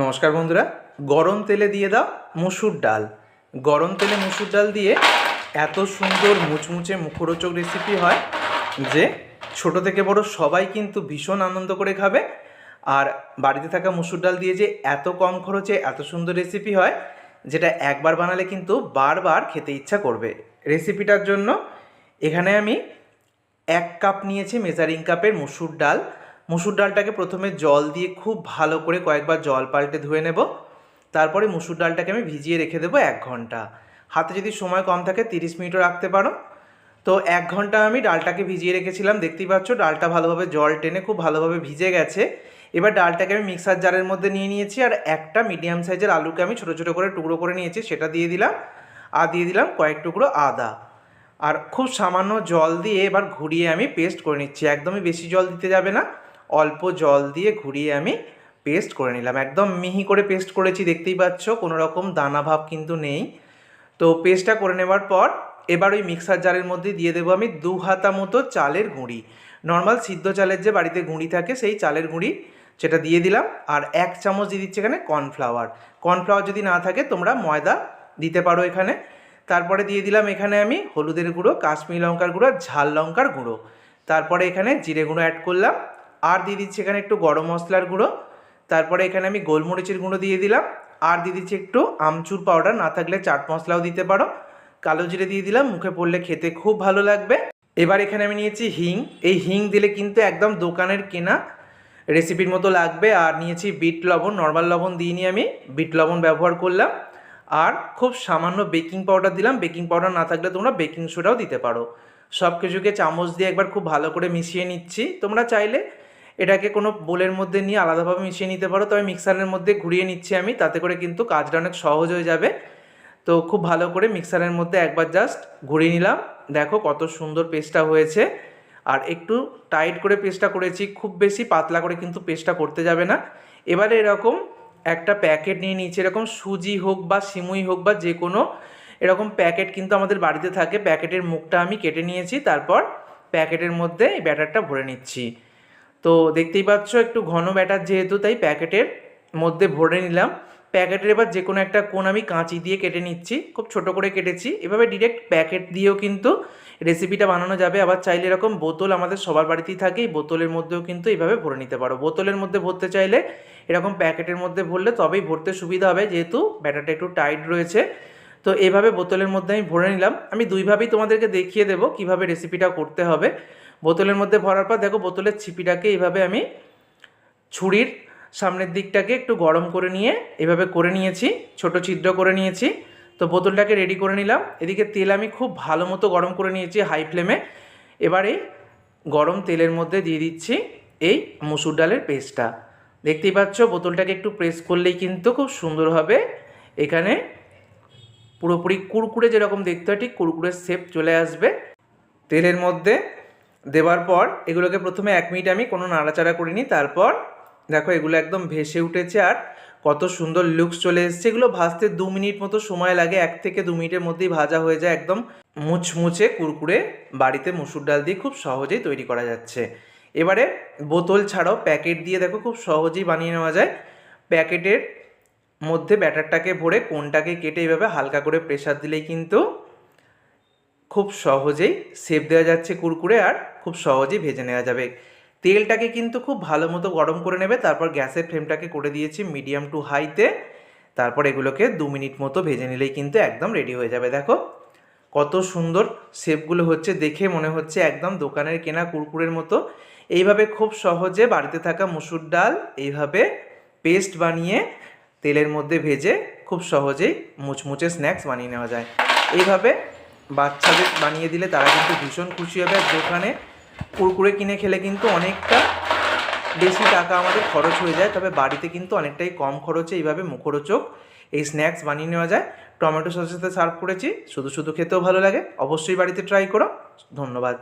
নমস্কার বন্ধুরা, গরম তেলে দিয়ে দাও মুসুর ডাল। গরম তেলে মুসুর ডাল দিয়ে এত সুন্দর মুচমুচে মুখরোচক রেসিপি হয় যে ছোট থেকে বড় সবাই কিন্তু ভীষণ আনন্দ করে খাবে। আর বাড়িতে থাকা মুসুর ডাল দিয়ে যে এত কম খরচে এত সুন্দর রেসিপি হয়, যেটা একবার বানালে কিন্তু বারবার খেতে ইচ্ছা করবে। রেসিপিটার জন্য এখানে আমি এক কাপ নিয়েছি মেজারিং কাপের মুসুর ডাল। মুসুর ডালটাকে প্রথমে জল দিয়ে খুব ভালো করে কয়েকবার জল পাল্টে ধুয়ে নেব। তারপরে মুসুর ডালটাকে আমি ভিজিয়ে রেখে দেবো এক ঘণ্টা। হাতে যদি সময় কম থাকে তিরিশ মিনিটও রাখতে পারো। তো এক ঘণ্টা আমি ডালটাকে ভিজিয়ে রেখেছিলাম। দেখতেই পাচ্ছ ডালটা ভালোভাবে জল টেনে খুব ভালোভাবে ভিজে গেছে। এবার ডালটাকে আমি মিক্সার জারের মধ্যে নিয়ে নিয়েছি আর একটা মিডিয়াম সাইজের আলুকে আমি ছোটো ছোটো করে টুকরো করে নিয়েছি। সেটা দিয়ে দিলাম। আর দিয়ে দিলাম কয়েক টুকরো আদা। আর খুব সামান্য জল দিয়ে এবার ঘুরিয়ে আমি পেস্ট করে নিচ্ছি। একদমই বেশি জল দিতে যাবে না। অল্প জল দিয়ে ঘুরিয়ে আমি পেস্ট করে নিলাম। একদম মিহি করে পেস্ট করেছি, দেখতেই পাচ্ছ, কোনো রকম দানা ভাব কিন্তু নেই। তো পেস্টটা করে নেবার পর এবার ওই মিক্সার জারের মধ্যে দিয়ে দেবো আমি দু হাতা মতো চালের গুঁড়ি। নর্মাল সিদ্ধ চালের যে বাড়িতে গুঁড়ি থাকে, সেই চালের গুঁড়ি সেটা দিয়ে দিলাম। আর এক চামচ দিয়ে দিচ্ছি এখানে কর্নফ্লাওয়ার কর্নফ্লাওয়ার যদি না থাকে, তোমরা ময়দা দিতে পারো এখানে। তারপরে দিয়ে দিলাম এখানে আমি হলুদের গুঁড়ো, কাশ্মীর লঙ্কার গুঁড়ো ঝাল লঙ্কার গুঁড়ো। তারপরে এখানে জিরে গুঁড়ো অ্যাড করলাম। আর দিয়ে দিচ্ছি এখানে একটু গরম মশলার গুঁড়ো। তারপরে এখানে আমি গোলমরিচের গুঁড়ো দিয়ে দিলাম। আর দিয়ে দিচ্ছি একটু আমচুর পাউডার, না থাকলে চাট মশলাও দিতে পারো। কালো জিরে দিয়ে দিলাম, মুখে পড়লে খেতে খুব ভালো লাগবে। এবার এখানে আমি নিয়েছি হিং। এই হিং দিলে কিন্তু একদম দোকানের কেনা রেসিপির মতো লাগবে। আর নিয়েছি বিট লবণ, নর্মাল লবণ দিইনি আমি বিট লবণ ব্যবহার করলাম। আর খুব সামান্য বেকিং পাউডার দিলাম। বেকিং পাউডার না থাকলে তোমরা বেকিং সোডাও দিতে পারো। সব কিছুকে চামচ দিয়ে একবার খুব ভালো করে মিশিয়ে নিচ্ছি। তোমরা চাইলে এটাকে কোনো বোলের মধ্যে নিয়ে আলাদাভাবে মিশিয়ে নিতে পারো, তবে মিক্সারের মধ্যে ঘুরিয়ে নিচ্ছি আমি, তাতে করে কিন্তু কাজটা অনেক সহজ হয়ে যাবে। তো খুব ভালো করে মিক্সারের মধ্যে একবার জাস্ট ঘুরিয়ে নিলাম। দেখো কত সুন্দর পেস্টটা হয়েছে। আর একটু টাইট করে পেস্টটা করেছি, খুব বেশি পাতলা করে কিন্তু পেস্টটা করতে যাবে না। এবারে এরকম একটা প্যাকেট নিয়ে নিয়েছি, এরকম সুজি হোক বা সিমুই হোক বা যে কোনো, এরকম প্যাকেট কিন্তু আমাদের বাড়িতে থাকে। প্যাকেটের মুখটা আমি কেটে নিয়েছি, তারপর প্যাকেটের মধ্যে এই ব্যাটারটা ভরে নিচ্ছি। তো দেখতেই পাচ্ছ একটু ঘন ব্যাটার যেহেতু, তাই প্যাকেটের মধ্যে ভরে নিলাম। প্যাকেটের এবার যে কোনো একটা কোণ আমি কাঁচি দিয়ে কেটে নিচ্ছি। খুব ছোট করে কেটেছি। এভাবে ডিরেক্ট প্যাকেট দিয়েও কিন্তু রেসিপিটা বানানো যাবে। আবার চাইলে এরকম বোতল আমাদের সবার বাড়িতেই থাকে। এই বোতলের মধ্যেও কিন্তু এইভাবে ভরে নিতে পারো। বোতলের মধ্যে ভরতে চাইলে এরকম প্যাকেটের মধ্যে ভরলে তবেই ভরতে সুবিধা হবে, যেহেতু ব্যাটারটা একটু টাইট রয়েছে। তো এভাবে বোতলের মধ্যে আমি ভরে নিলাম। আমি দুইভাবেই তোমাদেরকে দেখিয়ে দেবো কীভাবে রেসিপিটা করতে হবে। বোতলের মধ্যে ভরার পর দেখো বোতলের ছিপিটাকে এইভাবে আমি ছুরির সামনের দিকটাকে একটু গরম করে নিয়ে এভাবে করে নিয়েছি, ছোট ছিদ্র করে নিয়েছি। তো বোতলটাকে রেডি করে নিলাম। এদিকে তেল আমি খুব ভালো মতো গরম করে নিয়েছি হাই ফ্লেমে এবারে গরম তেলের মধ্যে দিয়ে দিচ্ছি এই মুসুর ডালের পেস্টটা দেখতেই পাচ্ছ বোতলটাকে একটু প্রেস করলেই কিন্তু খুব সুন্দর হবে। এখানে পুরোপুরি কুরকুরে যেরকম দেখতে হয় ঠিক কুরকুরের শেপ চলে আসবে। তেলের মধ্যে দেওয়ার পর এগুলোকে প্রথমে এক মিনিট আমি কোনো নাড়াচাড়া করিনি, তারপর দেখো এগুলো একদম ভেসে উঠেছে আর কত সুন্দর লুকস চলে এসছে। এগুলো ভাজতে দু মিনিট মতো সময় লাগে, এক থেকে দু মিনিটের মধ্যেই ভাজা হয়ে যায় একদম মুচমুচে কুরকুরে বাড়িতে মুসুর ডাল দিয়ে খুব সহজেই তৈরি করা যাচ্ছে। এবারে বোতল ছাড়াও প্যাকেট দিয়ে দেখো খুব সহজেই বানিয়ে নেওয়া যায়। প্যাকেটের মধ্যে ব্যাটারটাকে ভরে কোনটাকে কেটে এইভাবে হালকা করে প্রেসার দিলেই কিন্তু খুব সহজেই সেপ দেওয়া যাচ্ছে কুরকুরে আর খুব সহজেই ভেজে নেওয়া যাবে। তেলটাকে কিন্তু খুব ভালো মতো গরম করে নেবে, তারপর গ্যাসের ফ্লেমটাকে করে দিয়েছি মিডিয়াম টু হাইতে। তারপর এগুলোকে দু মিনিট মতো ভেজে নিলেই কিন্তু একদম রেডি হয়ে যাবে। দেখো, কত সুন্দর শেপগুলো হচ্ছে, দেখে মনে হচ্ছে একদম দোকানের কেনা কুরকুরের মতো। এইভাবে খুব সহজে বাড়িতে থাকা মুসুর ডাল এইভাবে পেস্ট বানিয়ে তেলের মধ্যে ভেজে খুব সহজেই মুচমুচে স্ন্যাক্স বানিয়ে নেওয়া যায়। এইভাবে বাচ্চাদের বানিয়ে দিলে তারা কিন্তু ভীষণ খুশি হবে। দোকানে কুরকুরে কিনে খেলে কিন্তু অনেকটা বেশি টাকা আমাদের খরচ হয়ে যায়, তবে বাড়িতে কিন্তু অনেকটাই কম খরচে এইভাবে মুখরোচক এই স্ন্যাক্স বানিয়ে নেওয়া যায়। টমেটো সসের সাথে সার্ভ করেছি, শুধু শুধু খেতেও ভালো লাগে। অবশ্যই বাড়িতে ট্রাই করো। ধন্যবাদ।